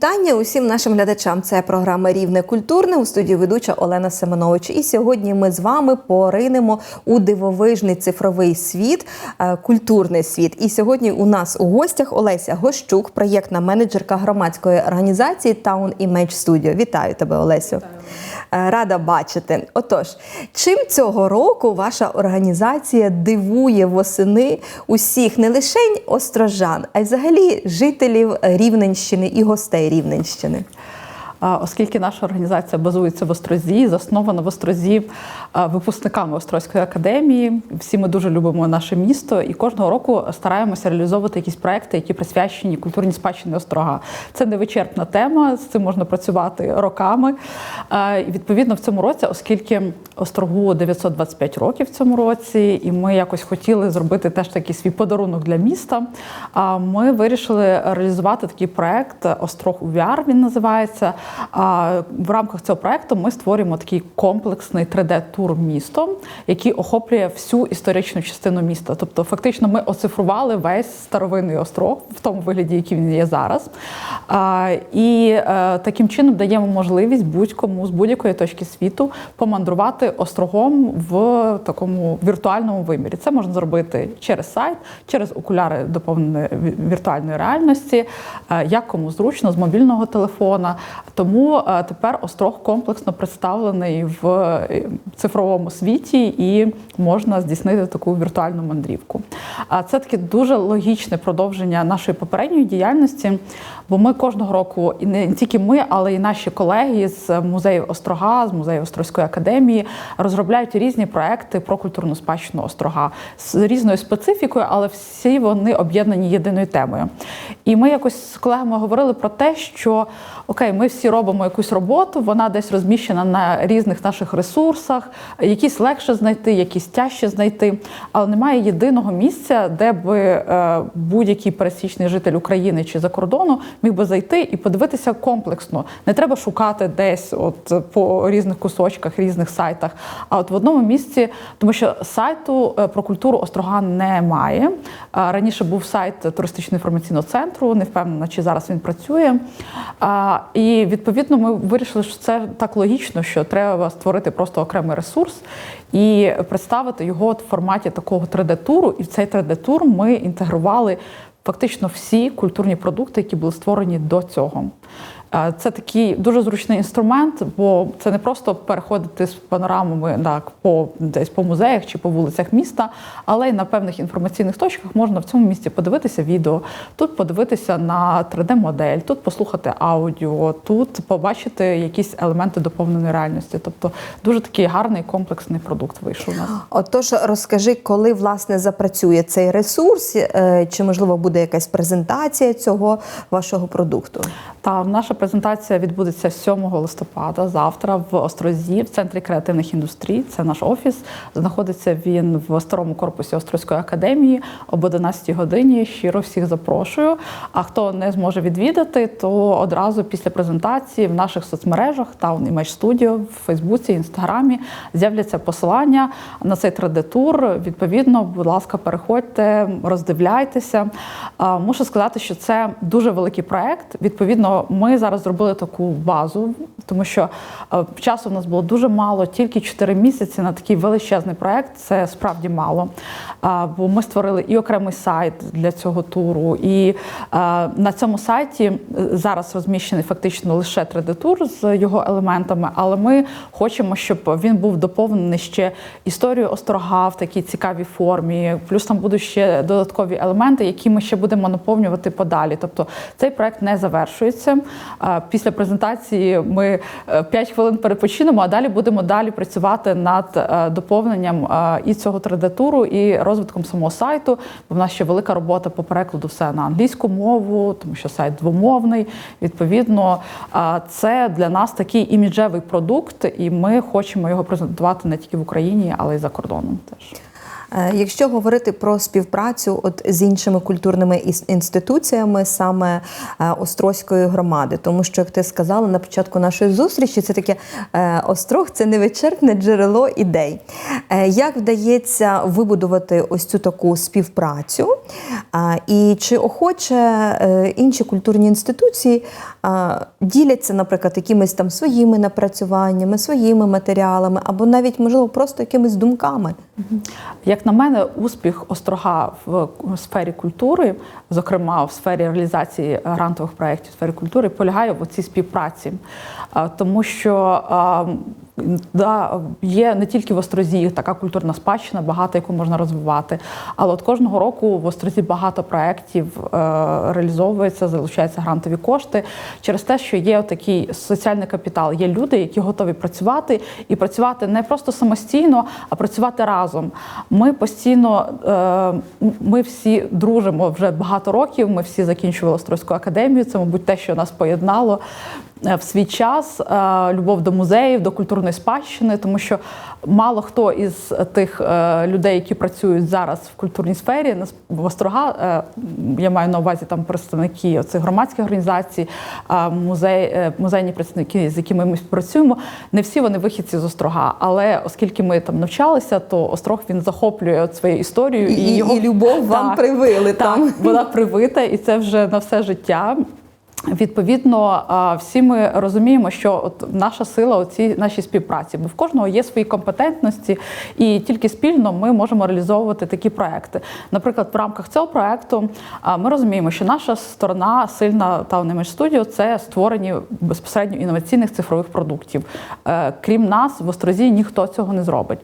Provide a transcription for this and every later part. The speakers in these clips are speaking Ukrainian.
Вітання усім нашим глядачам. Це програма Рівне культурне у студії ведуча Олена Семенович. І сьогодні ми з вами поринемо у дивовижний цифровий світ, е, культурний світ. І сьогодні у нас у гостях Олеся Гощук, проєктна менеджерка громадської організації Town Image Studio. Вітаю тебе, Олесю. Е, Рада бачити. Отож, чим цього року ваша організація дивує восени усіх не лише острожан, а й взагалі жителів Рівненщини і гостей Рівненщини? Оскільки наша організація базується в Острозі, заснована в Острозі випускниками Острозької академії. Всі ми дуже любимо наше місто і кожного року стараємося реалізовувати якісь проекти, які присвячені культурній спадщині острога. Це невичерпна тема, з цим можна працювати роками. І відповідно в цьому році, оскільки острогу 925 років в цьому році, і ми якось хотіли зробити теж такий свій подарунок для міста. Ми вирішили реалізувати такий проект Острог у VR, Він називається. В рамках цього проекту ми створюємо такий комплексний 3D-тур містом, який охоплює всю історичну частину міста. Тобто, фактично, ми оцифрували весь старовинний острог в тому вигляді, який він є зараз. І е, таким чином даємо можливість будь-кому з будь-якої точки світу помандрувати острогом в такому віртуальному вимірі. Це можна зробити через сайт, через окуляри доповненої віртуальної реальності, е, як кому зручно з мобільного телефона. Тому е, тепер острог комплексно представлений в е, цифровому світі і можна здійснити таку віртуальну мандрівку. А це таке дуже логічне продовження нашої попередньої діяльності, бо ми кожного року, і не тільки ми, але й наші колеги з музею Острога, з музею Острозької академії розробляють різні проекти про культурну спадщину Острога з різною специфікою, але всі вони об'єднані єдиною темою. І ми якось з колегами говорили про те, що окей, ми всі робимо якусь роботу, вона десь розміщена на різних наших ресурсах, якісь легше знайти, якісь тяжче знайти, але немає єдиного місця, де би е, будь-який пересічний житель України чи за кордону міг би зайти і подивитися комплексно. Не треба шукати десь, от по різних кусочках, різних сайтах. А от в одному місці, тому що сайту е, про культуру Острога немає. Раніше був сайт туристично-інформаційного центру, не впевнена, чи зараз він працює. І відповідно ми вирішили, що це так логічно, що треба створити просто окремий ресурс і представити його в форматі такого 3D-туру. І в цей 3D-тур ми інтегрували фактично всі культурні продукти, які були створені до цього. Це такий дуже зручний інструмент, бо це не просто переходити з панорамами так, по десь по музеях чи по вулицях міста, але й на певних інформаційних точках можна в цьому місці подивитися відео, тут подивитися на 3D-модель, тут послухати аудіо, тут побачити якісь елементи доповненої реальності. Тобто дуже такий гарний комплексний продукт вийшов у нас. Отож, розкажи, коли власне запрацює цей ресурс, е, чи можливо буде якась презентація цього вашого продукту? Та наша презентація відбудеться 7 листопада, завтра в Острозі, в центрі креативних індустрій. Це наш офіс. Знаходиться він в старому корпусі Острозької академії об 11 годині. Щиро всіх запрошую. А хто не зможе відвідати, то одразу після презентації в наших соцмережах Town Image Studio, в Фейсбуці, Інстаграмі з'являться посилання на цей 3D-тур. Відповідно, будь ласка, переходьте, роздивляйтеся. Мушу сказати, що це дуже великий проект. Відповідно, ми зараз зробили таку базу, тому що е, часу в нас було дуже мало, тільки 4 місяці на такий величезний проект. Це справді мало. Бо ми створили і окремий сайт для цього туру, і е, на цьому сайті е, зараз розміщений фактично лише 3D-тур з його елементами, але ми хочемо, щоб він був доповнений ще історією острога в такій цікавій формі. Плюс там будуть ще додаткові елементи, які ми ще будемо наповнювати подалі. Тобто цей проект не завершується. Після презентації ми 5 хвилин перепочинемо, а далі будемо далі працювати над е, доповненням е, і цього 3D-туру, і розвитком самого сайту. Бо в нас ще велика робота по перекладу все на англійську мову, тому що сайт двомовний. Відповідно, е, це для нас такий іміджевий продукт, і ми хочемо його презентувати не тільки в Україні, але й за кордоном теж. Е, Якщо говорити про співпрацю от з іншими культурними інституціями, саме е, Острозької громади, тому що, як ти сказала на початку нашої зустрічі, це таке е, острог це невичерпне джерело ідей. Як вдається вибудувати ось цю таку співпрацю? І чи охоче інші культурні інституції діляться, наприклад, якимись там своїми напрацюваннями, своїми матеріалами, або навіть, можливо, просто якимись думками? Як на мене, успіх острога в сфері культури, зокрема в сфері реалізації грантових проєктів сфері культури, полягає в цій співпраці, тому що да, є не тільки в Острозі така культурна спадщина, багато яку можна розвивати. Але от кожного року в Острозі багато проєктів е, реалізовується, залучаються грантові кошти через те, що є такий соціальний капітал. Є люди, які готові працювати і працювати не просто самостійно, а працювати разом. Ми постійно, е, ми всі дружимо вже багато років. Ми всі закінчували Острозьку академію. Це, мабуть, те, що нас поєднало в свій час. е, Любов до музеїв, до культурної спадщини, тому що мало хто із тих е, людей, які працюють зараз в культурній сфері, в Острога, е, я маю на увазі там представники цих громадських організацій, е, музей, е, музейні представники, з якими ми співпрацюємо, не всі вони вихідці з Острога. Але оскільки ми там навчалися, то Острог він захоплює от своєю історією І, і, і любов вам Так. привили так, там. вона привита, і це вже на все життя. Відповідно, всі ми розуміємо, що от наша сила у цій нашій співпраці, бо в кожного є свої компетентності, і тільки спільно ми можемо реалізовувати такі проекти. Наприклад, в рамках цього проекту ми розуміємо, що наша сторона сильна Town Image Studio – це створення безпосередньо інноваційних цифрових продуктів. Е, Крім нас, в Острозі ніхто цього не зробить.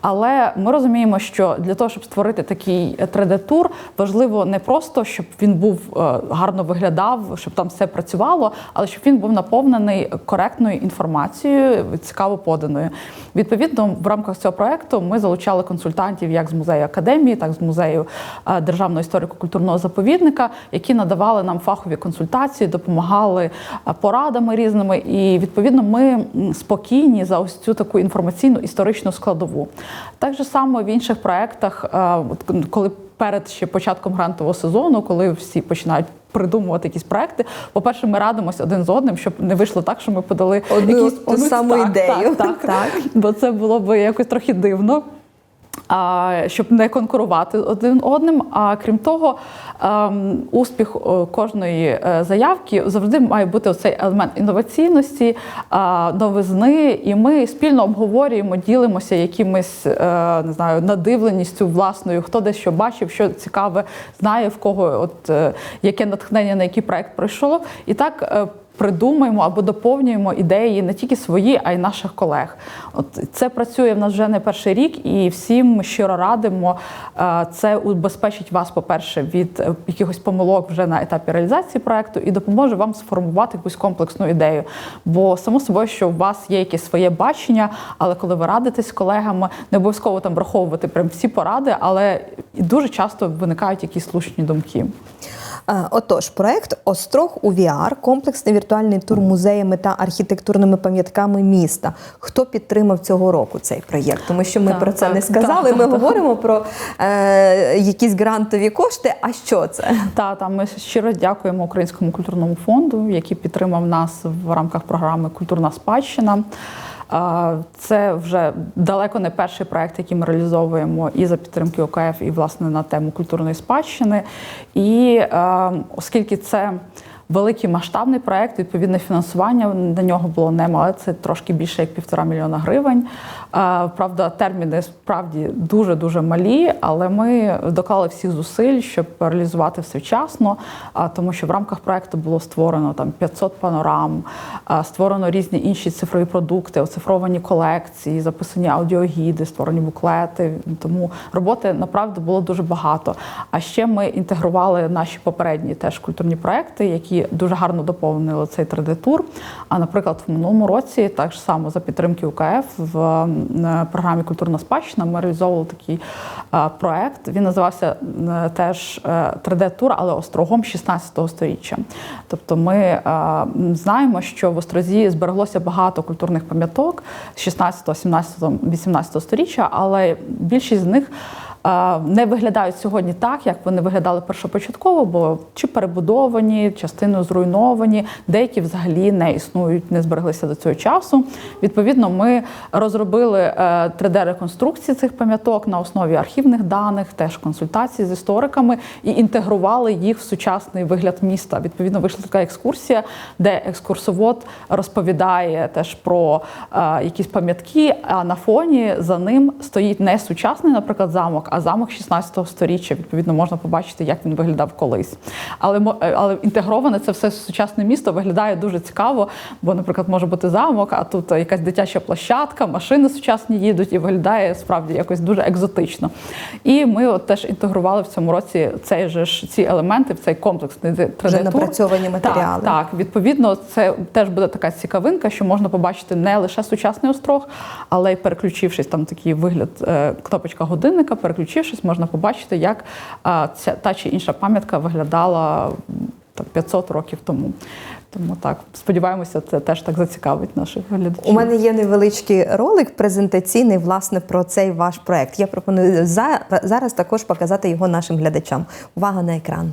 Але ми розуміємо, що для того, щоб створити такий 3D-тур, важливо не просто, щоб він був е, гарно виглядав, щоб там все працювало, але щоб він був наповнений коректною інформацією, цікаво поданою. Відповідно, в рамках цього проекту ми залучали консультантів як з музею академії, так і з музею е, державного історико-культурного заповідника, які надавали нам фахові консультації, допомагали е, порадами різними. І відповідно ми спокійні за ось цю таку інформаційну історичну складову. Так само в інших проектах, е, коли перед ще початком грантового сезону, коли всі починають. Придумувати якісь проекти. По-перше, ми радимося один з одним, щоб не вийшло так, що ми подали Одну якісь саму так, ідею. Так, так, Так. бо це було б якось трохи дивно. Щоб не конкурувати один одним. А крім того, ем, успіх кожної е, заявки завжди має бути оцей елемент інноваційності, новизни, і ми спільно обговорюємо, ділимося якимось е, не знаю, надивленістю власною, хто десь що бачив, що цікаве, знає в кого, от е, яке натхнення на який проект пройшло. І так. Придумуємо або доповнюємо ідеї не тільки свої, а й наших колег. От це працює в нас вже не перший рік, і всім щиро радимо. Е, Це убезпечить вас, по-перше, від е, якихось помилок вже на етапі реалізації проекту і допоможе вам сформувати якусь комплексну ідею. Бо само собою, що у вас є якесь своє бачення, але коли ви радитесь з колегами, не обов'язково там враховувати прям всі поради, але дуже часто виникають якісь слушні думки. Е, Отож, проект Острог у VR – комплексний віртуальний тур музеями та архітектурними пам'ятками міста. Хто підтримав цього року цей проєкт? Тому що ми Так, про це так, не сказали. так, ми так. говоримо про е, якісь грантові кошти. А що це? Та та ми щиро дякуємо Українському культурному фонду, який підтримав нас в рамках програми Культурна спадщина. Це вже далеко не перший проект, який ми реалізовуємо і за підтримки ОКФ, і власне на тему культурної спадщини. І е, оскільки це великий масштабний проект, відповідне фінансування на нього було немало. Це трошки більше як півтора мільйона гривень. Правда, терміни справді дуже дуже малі, але ми доклали всіх зусиль, щоб реалізувати все вчасно. Тому що в рамках проекту було створено там 500 панорам, створено різні інші цифрові продукти, оцифровані колекції, записані аудіогіди, створені буклети. Тому роботи направду було дуже багато. А ще ми інтегрували наші попередні теж культурні проекти, які дуже гарно доповнили цей 3D-тур. А наприклад, в минулому році так само за підтримки УКФ в програмі Культурна спадщина ми реалізовували такий е, проект. Він називався е, теж е, 3D-тур, але острогом 16 століття. Тобто, ми знаємо, що в Острозі збереглося багато культурних пам'яток з 16, 17, 18 століття, але більшість з них не виглядають сьогодні так, як вони виглядали першопочатково, бо чи перебудовані, частину зруйновані, деякі взагалі не існують, не збереглися до цього часу. Відповідно, ми розробили е, 3D-реконструкції цих пам'яток на основі архівних даних, теж консультацій з істориками і інтегрували їх в сучасний вигляд міста. Відповідно, вийшла така екскурсія, де екскурсовод розповідає теж про е, якісь пам'ятки. А на фоні за ним стоїть не сучасний, наприклад, замок, а замок 16 сторіччя. Відповідно, можна побачити, як він виглядав колись. Але е, але інтегроване це все сучасне місто виглядає дуже цікаво, бо, наприклад, може бути замок, а тут якась дитяча площадка, машини сучасні їдуть і виглядає справді якось дуже екзотично. І ми от теж інтегрували в цьому році цей же ж ці елементи в цей комплексний 3D-тур. Вже напрацьовані матеріали. Так, так, відповідно, це теж буде така цікавинка, що можна побачити не лише сучасний острог, але й переключившись там такий вигляд, е, кнопочка годинника, переключившись, можна побачити, як ця та чи інша пам'ятка виглядала там 500 років тому. Тому так, сподіваємося, це теж так зацікавить наших глядачів. У мене є невеличкий ролик презентаційний власне про цей ваш проект. Я пропоную за- зараз також показати його нашим глядачам. Увага на екран.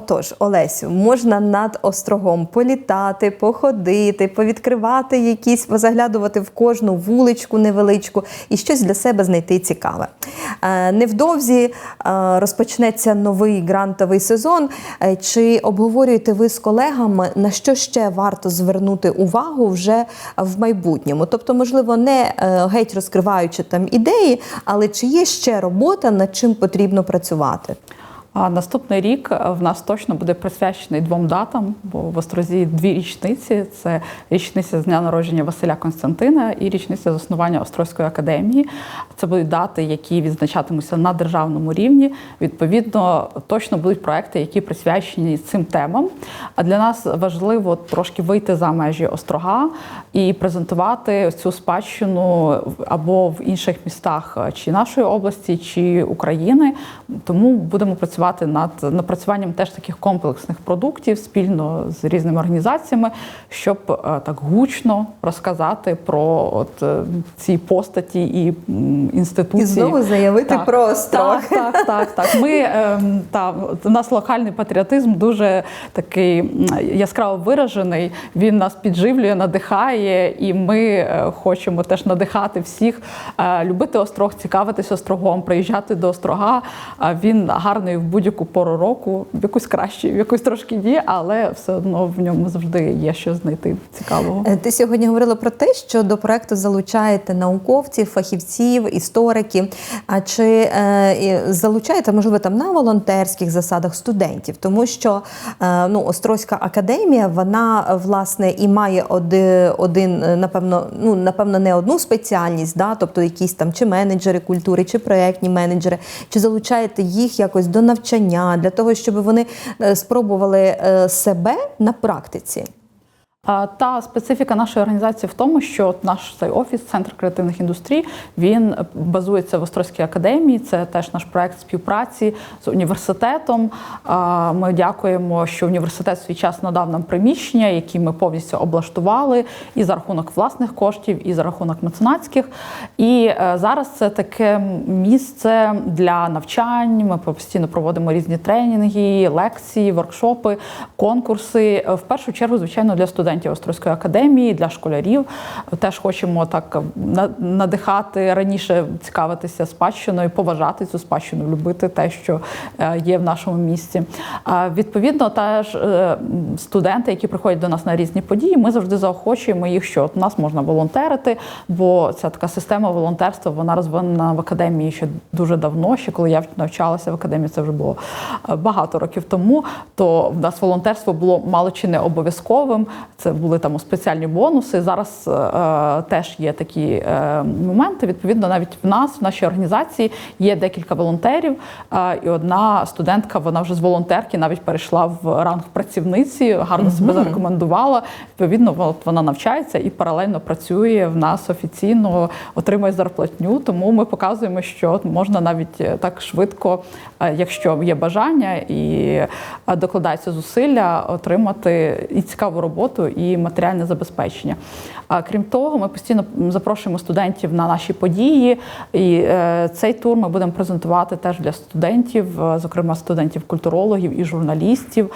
Отож, Олесю, можна над острогом політати, походити, повідкривати якісь, позаглядувати в кожну вуличку невеличку і щось для себе знайти цікаве. Е, Невдовзі е, розпочнеться новий грантовий сезон. Е, Чи обговорюєте ви з колегами, на що ще варто звернути увагу вже в майбутньому? Тобто, можливо, не геть розкриваючи там ідеї, але чи є ще робота, над чим потрібно працювати? А наступний рік в нас точно буде присвячений двом датам, бо в Острозі дві річниці: це річниця з дня народження Василя Константина і річниця заснування Острозької академії. Це будуть дати, які відзначатимуться на державному рівні. Відповідно, точно будуть проекти, які присвячені цим темам. А для нас важливо трошки вийти за межі острога і презентувати цю спадщину або в інших містах чи нашої області, чи України. Тому будемо працювати над напрацюванням теж таких комплексних продуктів спільно з різними організаціями, щоб е, так гучно розказати про от е, ці постаті і інституції. І знову заявити Так. про острог. Так, так, так, так. Ми ем, та у нас локальний патріотизм дуже такий яскраво виражений. Він нас підживлює, надихає, і ми е, хочемо теж надихати всіх, любити острог, цікавитись острогом, приїжджати до острога. Він гарний в будь-яку пору року, в якусь кращі, в якусь трошки ні, але все одно в ньому завжди є що знайти цікавого. Е, Ти сьогодні говорила про те, що до проекту залучаєте науковців, фахівців, істориків. А чи е, залучаєте, можливо, там на волонтерських засадах студентів? Тому що е, ну, Острозька академія, вона власне і має один, напевно, ну напевно, не одну спеціальність, да? тобто якісь там чи менеджери культури, чи проектні менеджери, чи залучаєте їх якось до навчання для того, щоб вони е, спробували е, себе на практиці? Та специфіка нашої організації в тому, що наш цей офіс, центр креативних індустрій, він базується в Острозькій академії. Це теж наш проект співпраці з університетом. Ми дякуємо, що університет свій час надав нам приміщення, які ми повністю облаштували і за рахунок власних коштів, і за рахунок меценатських. І е, зараз це таке місце для навчань. Ми постійно проводимо різні тренінги, лекції, воркшопи, конкурси. Е, В першу чергу, звичайно, для студентів студентів Острозької академії, для школярів. Теж хочемо так надихати раніше цікавитися спадщиною, поважати цю спадщину, любити те, що е, є в нашому місті. Відповідно, теж е, студенти, які приходять до нас на різні події, ми завжди заохочуємо їх, що от у нас можна волонтерити, бо ця така система волонтерства вона розвинена в академії ще дуже давно. Ще коли я навчалася в академії, це вже було е, багато років тому. То в нас волонтерство було мало чи не обов'язковим. Це були там спеціальні бонуси. Зараз е, е, теж є такі е, моменти. Відповідно, навіть в нас, в нашій організації, є декілька волонтерів. Е, і одна студентка, вона вже з волонтерки навіть перейшла в ранг працівниці, гарно себе зарекомендувала. Відповідно, от вона навчається і паралельно працює в нас офіційно, отримує зарплатню. Тому ми показуємо, що можна навіть е, так швидко, е, якщо є бажання і докладаються зусилля, отримати і цікаву роботу, і матеріальне забезпечення. А крім того, ми постійно запрошуємо студентів на наші події. І е, цей тур ми будемо презентувати теж для студентів, е, зокрема студентів-культурологів і журналістів.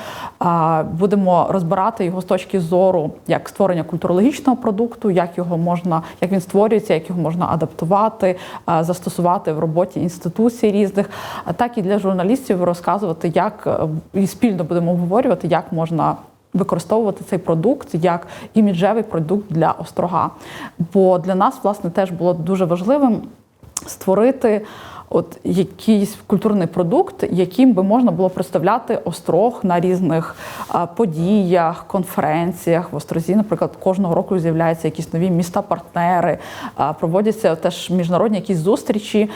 Будемо розбирати його з точки зору як створення культурологічного продукту, як його можна, як він створюється, як його можна адаптувати, застосувати в роботі інституцій різних, так і для журналістів розказувати, як е, і спільно будемо обговорювати, як можна використовувати цей продукт як іміджевий продукт для острога. Бо для нас, власне, теж було дуже важливим створити. От якийсь культурний продукт, яким би можна було представляти острог на різних подіях, конференціях. В Острозі, наприклад, кожного року з'являються якісь нові міста-партнери, проводяться теж міжнародні якісь зустрічі.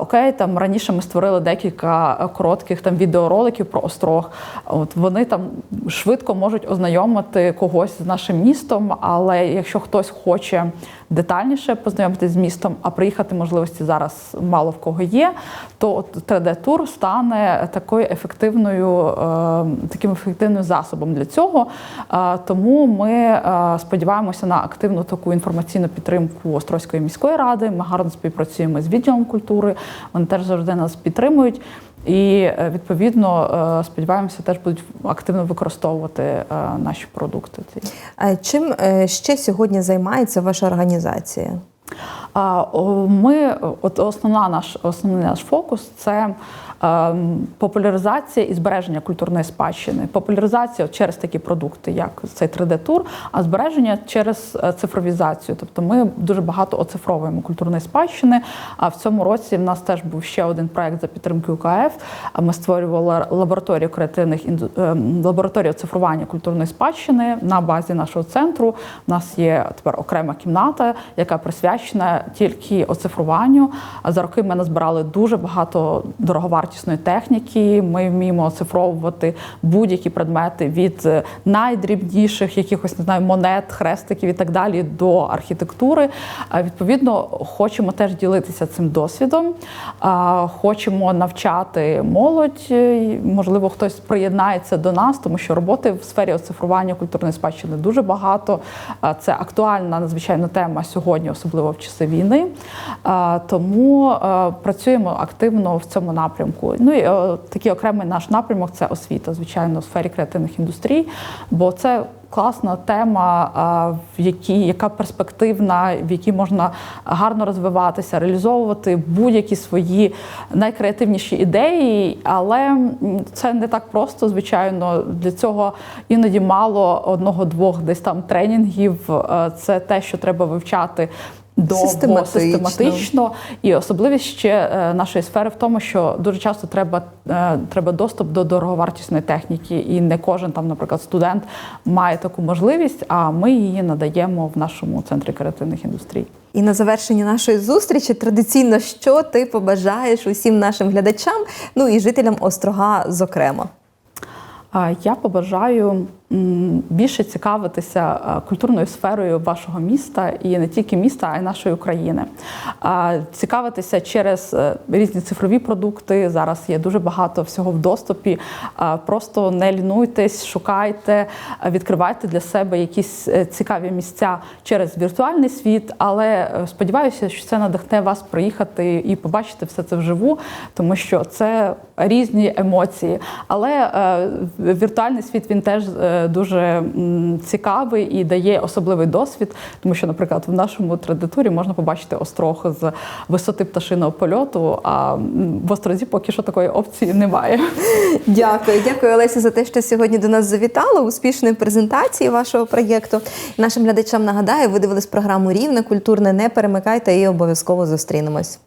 Окей, там раніше ми створили декілька коротких там відеороликів про острог. От вони там швидко можуть ознайомити когось з нашим містом, але якщо хтось хоче детальніше познайомитися з містом, а приїхати можливості зараз мало в кого є, то 3D-тур стане такою ефективною, е, таким ефективним засобом для цього. Е, Тому ми е, сподіваємося на активну таку інформаційну підтримку Острозької міської ради. Ми гарно співпрацюємо з відділом культури. Вони теж завжди нас підтримують. І е, відповідно е, сподіваємося, теж будуть активно використовувати е, наші продукти. Чим ще сьогодні займається ваша організація? Ми, от основна наш основний наш фокус це ем, популяризація і збереження культурної спадщини. Популяризація через такі продукти, як цей 3D-тур, а збереження через е, цифровізацію. Тобто ми дуже багато оцифровуємо культурної спадщини. А в цьому році в нас теж був ще один проект за підтримки УКФ. Ми створювали лабораторію креативних ем, лабораторію оцифрування культурної спадщини на базі нашого центру. У нас є тепер окрема кімната, яка присвячена тільки оцифруванню. За роки ми назбирали дуже багато дороговартісної техніки. Ми вміємо оцифровувати будь-які предмети від е, найдрібніших якихось не знаю монет, хрестиків і так далі до архітектури. Відповідно, хочемо теж ділитися цим досвідом. Хочемо навчати молодь. е, Можливо, хтось приєднається до нас, тому що роботи в сфері оцифрування культурної спадщини дуже багато. Це актуальна надзвичайно тема сьогодні, особливо в часи війни. Тому е, працюємо активно в цьому напрямку. Ну і е, такий окремий наш напрямок це освіта, звичайно, у сфері креативних індустрій, бо це. Класна тема, в якій яка перспективна, в якій можна гарно розвиватися, реалізовувати будь-які свої найкреативніші ідеї, але це не так просто. Звичайно, для цього іноді мало одного-двох десь там тренінгів. Е, Це те, що треба вивчати. Довго, Систематично. систематично. І особливість ще е, нашої сфери в тому, що дуже часто треба, е, треба доступ до дороговартісної техніки, і не кожен там, наприклад, студент має таку можливість, а ми її надаємо в нашому центрі креативних індустрій. І на завершення нашої зустрічі традиційно, що ти побажаєш усім нашим глядачам, ну і жителям острога, зокрема. Я побажаю більше цікавитися е, культурною сферою вашого міста і не тільки міста, а й нашої України. Цікавитися через е, різні цифрові продукти. Зараз є дуже багато всього в доступі. Просто не лінуйтесь, шукайте, е, відкривайте для себе якісь цікаві місця через віртуальний світ. Але сподіваюся, що це надихне вас приїхати і побачити все це вживу, тому що це різні емоції. Але віртуальний світ він теж дуже цікавий і дає особливий досвід, тому що, наприклад, в нашому традитурі можна побачити острог з висоти пташиного польоту. А в острозі поки що такої опції немає. Дякую, дякую, Олесі, за те, що сьогодні до нас завітали. Успішної презентації вашого проєкту. Нашим глядачам нагадаю, ви дивились програму Рівне культурне. Не перемикайте і обов'язково зустрінемось.